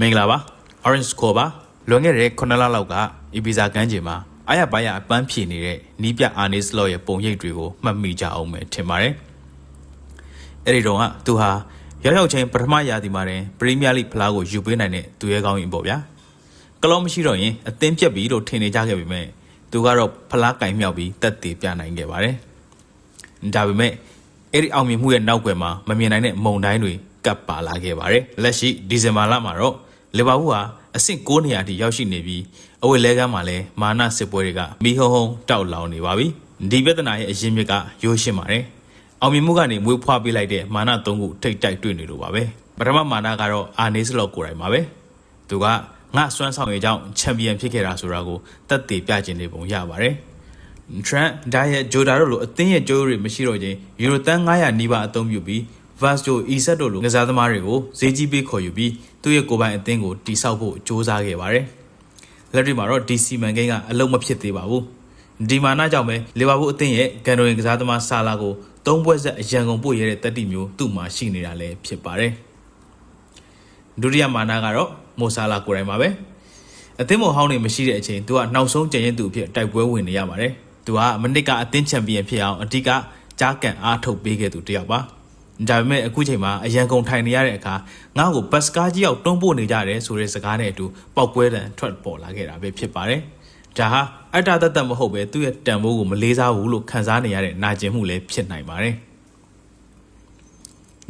မင်္ဂလာပါ Orange Score ပါလွန်ခဲ့တဲ့9လလောက်က Ibiza ကမ်းခြေမှာအားရပါးရအပန်းဖြေနေတဲ့နီးပြအာနေစလော့ရဲ့ပုံရိပ်တွေကိုမှတ်မိကြအောင်ပဲထင်ပါတယ်အဲ့ဒီတော့ကသူဟာရောက်ရောက်ချင်းပထမရာသီမှာတင်ပရီးမီးယားလိဖလားကိုယူပေးနိုင်တဲ့သူရဲ့ကောင်းရင်ပေါ့ဗျာကလောမရှိတော့ရင်အသင်းပြက်ပြီလို့ထင်နေကြခဲ့ပေမဲ့သူကတော့ဖလားကင်မြောက်ပြီးတက်တည်ပြနိုင်ခဲ့ပါတယ်ဒါပေမဲ့အဲ့ဒီအောင်မြင်မှုရဲ့နောက်ွယ်မှာမမြင်နိုင်တဲ့မုံတိုင်းတွေ ကပ်ပါလာခဲ့ပါတယ်လက်ရှိဒီဇင်ဘာလမှာတော့လီဗာပူးဟာအဆင့်9နေရာထိရောက်ရှိနေပြီးအဝေလဲကမ်းမှာလည်းမာနစစ်ပွဲတွေကမီဟုံဟုံတောက်လောင်နေပါပြီဒီပြဿနာရဲ့အရင်းမြစ်ကရိုးရှင်းပါတယ်အောင်မြင်မှုကနေမွေးဖွားပေးလိုက်တဲ့မာန၃ခုထိတ်တိုက်တွေ့နေလို့ပါပဲပထမမာနကတော့အာနေစလော့ကိုယ်တိုင်ပါပဲသူကငါစွမ်းဆောင်ရည်ကြောင့်ချန်ပီယံဖြစ်ခဲ့တာဆိုတာကိုတက်တည်ပြခြင်းနေပုံရပါတယ်ထရန့်ဒါရဲ့ဂျိုဒါတို့လိုအသင်းရဲ့ကြိုးတွေမရှိတော့ချင်းယူရိုတန်900နီးပါးအသုံးပြုပြီး Vasto Iset တို့လိုကစားသမားတွေကိုဈေးကြီးပေးခေါ်ယူပြီးသူ့ရဲ့ကိုယ်ပိုင်အသင်းကိုတိစောက်ဖို့စ조사ခဲ့ပါတယ်။လက်တွေ့မှာတော့ဒီစီမန်ကိန်းကအလုံးမဖြစ်သေးပါဘူး။ဒီမာနကြောင့်ပဲလီဗာပူးအသင်းရဲ့ကန်တိုရင်ကစားသမားဆာလာကိုသုံးပွဲဆက်အရန်ကုန်ပို့ရတဲ့တက်တီမျိုးသူ့မှာရှိနေတာလည်းဖြစ်ပါတယ်။ဒုတိယမာနကတော့မိုဆာလာကိုယ်တိုင်ပါပဲ။အသင်းမဟောင်းနေမရှိတဲ့အချိန်သူကနောက်ဆုံးကြံရင်သူအဖြစ်တိုက်ပွဲဝင်နေရပါတယ်။သူကမနစ်ကအသင်းချန်ပီယံဖြစ်အောင်အဓိကကြားကန်အားထုတ်ပေးခဲ့သူတစ်ယောက်ပါ။ ဒါပေမဲ့အခုချိန်မှာအရန်ကုန်ထိုင်နေရတဲ့အခါငါ့ကိုဘတ်စကားကြီးရောက်တွန်းပို့နေကြတယ်ဆိုတဲ့စကားနဲ့အတူပောက်ကွဲတံထွက်ပေါ်လာခဲ့တာပဲဖြစ်ပါတယ်။ဒါဟာအတ္တတတ်မဟုတ်ပဲသူ့ရဲ့တန်ဖိုးကိုမလေးစားဘူးလို့ခံစားနေရတဲ့နာကျင်မှုလည်းဖြစ်နိုင်ပါတယ်။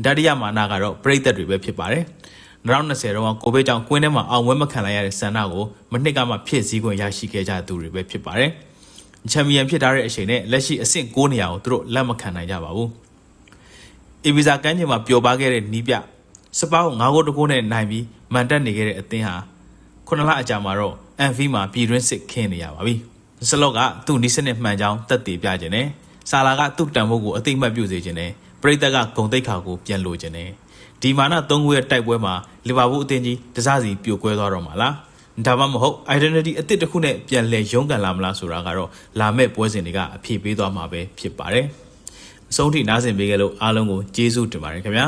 ဒတတိယမာနကတော့ပြိသက်တွေပဲဖြစ်ပါတယ်။2020တုန်းကကိုဗစ်ကြောင့်ကွင်းထဲမှာအောင်ပွဲမခံလိုက်ရတဲ့ဆန္ဒကိုမနှစ်ကမှဖြစ်စည်းခွင့်ရရှိခဲ့ကြသူတွေပဲဖြစ်ပါတယ်။ချန်ပီယံဖြစ်ထားတဲ့အချိန်နဲ့လက်ရှိအဆင့်9နေရာကိုသူတို့လက်မခံနိုင်ကြပါဘူး။ အီဗီဇာကမ်းခြေမှာပျော်ပါခဲ့တဲ့နီးပြစပါးကို9ဂိုးတကိုးနဲ့နိုင်ပြီးမန်တက်နေခဲ့တဲ့အသင်းဟာခုနှစ်လအကြာမှာတော့အန်ဖီမှာပြည်တွင်းစစ်ခင်းနေရပါပြီ။စလော့ကသူ့နီးစနစ်မှန်ကြောင်းတက်တည်ပြခြင်းနဲ့ဆာလာကသူ့တန်ဖိုးကိုအသိမှတ်ပြုစေခြင်းနဲ့ပရိသတ်ကဂုံတိတ်ခါကိုပြန်လိုခြင်းနဲ့ဒီမာန၃ခုရဲ့တိုက်ပွဲမှာလီဗာပူးအသင်းကြီးတစားစီပြိုကွဲသွားတော့မှာလားဒါမှမဟုတ် identity အသစ်တစ်ခုနဲ့ပြန်လည်ရုန်းကန်လာမလားဆိုတာကတော့လာမဲ့ပွဲစဉ်တွေကအဖြေပေးသွားမှာပဲဖြစ်ပါတယ် အဆုံးထိနားဆင်ပေးကြလို့အားလုံးကိုကျေးဇူးတင်ပါတယ်ခင်ဗျာ